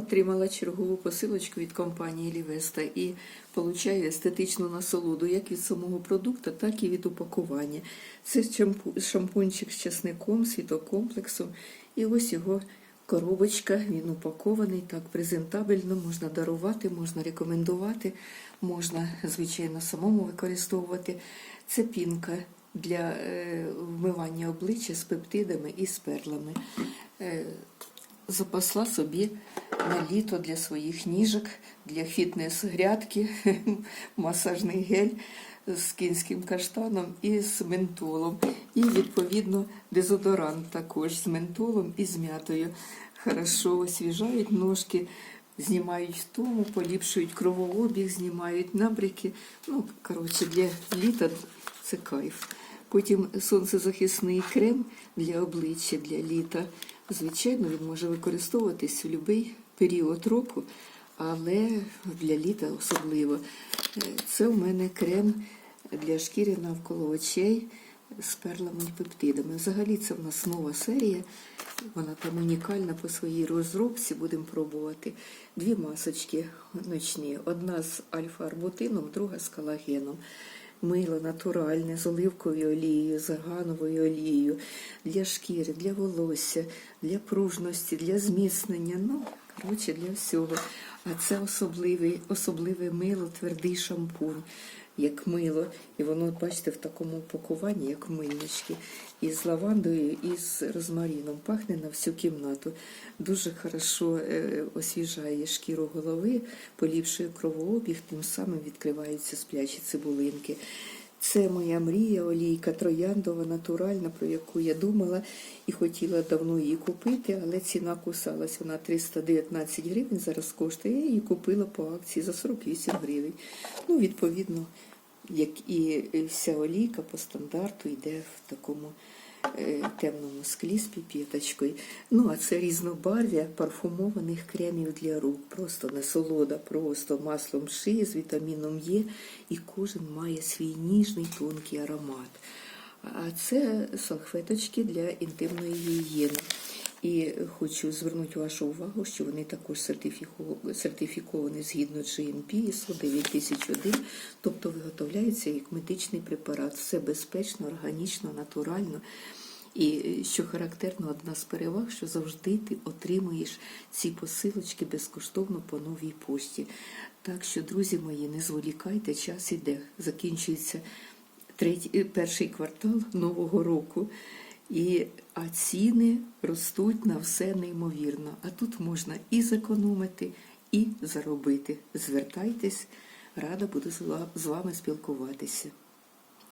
Отримала чергову посилочку від компанії Лівеста і получаю естетичну насолоду як від самого продукту, так і від упакування. Це шампунчик з часником, світокомплексом. І ось його коробочка, він упакований так презентабельно, можна дарувати, можна рекомендувати, можна, звичайно, самому використовувати. Це пінка для е, вмивання обличчя з пептидами і з перлами. Запасла собі на літо для своїх ніжок, для фітнес-грядки, масажний гель з кінським каштаном і з ментолом. І, відповідно, дезодорант також з ментолом і з м'ятою. Хорошо освіжають ножки, знімають втому, поліпшують кровообіг, знімають набряки. Ну, коротше, для літа це кайф. Потім сонцезахисний крем для обличчя для літа. Звичайно, він може використовуватись у будь-який період року, але для літа особливо. Е, Це у мене крем для шкіри навколо очей з перлами і пептидами. Взагалі це в нас нова серія. Вона там унікальна по своїй розробці. Будемо пробувати. Дві масочки ночні. Одна з альфа-арбутином, друга з колагеном. Мило натуральне з оливковою олією, з гановою олією для шкіри, для волосся, для пружності, для зміцнення. Ну, коротше, для всього. А це особливе мило, твердий шампунь, як мило. І воно, бачите, в такому упакуванні, як мильнички. І з лавандою, і з розмаріном. Пахне на всю кімнату. Дуже хорошо е, освіжає шкіру голови, поліпшує кровообіг, тим самим відкриваються сплячі цибулинки. Це моя мрія, олійка трояндова, натуральна, про яку я думала і хотіла давно її купити, але ціна кусалась. Вона 319 гривень зараз коштує. Я її купила по акції за 48 гривень. Ну, відповідно, як і вся олійка по стандарту йде в такому темному склі з піпеточкою. Ну, а це різнобарв'я парфумованих кремів для рук. Просто насолода, просто маслом шиї з вітаміном Е, і кожен має свій ніжний тонкий аромат. А це салфеточки для інтимної гігієни. І хочу звернути вашу увагу, що вони також сертифіковані згідно GMP ISO 9001, тобто виготовляються як медичний препарат. Все безпечно, органічно, натурально. І що характерно, одна з переваг, що завжди ти отримуєш ці посилочки безкоштовно по новій пошті. Так що, друзі мої, не зволікайте, час іде. Закінчується третій, е, перший квартал нового року. І, а ціни ростуть на все неймовірно. А тут можна і зекономити, і заробити. Звертайтесь, рада буду з вами спілкуватися.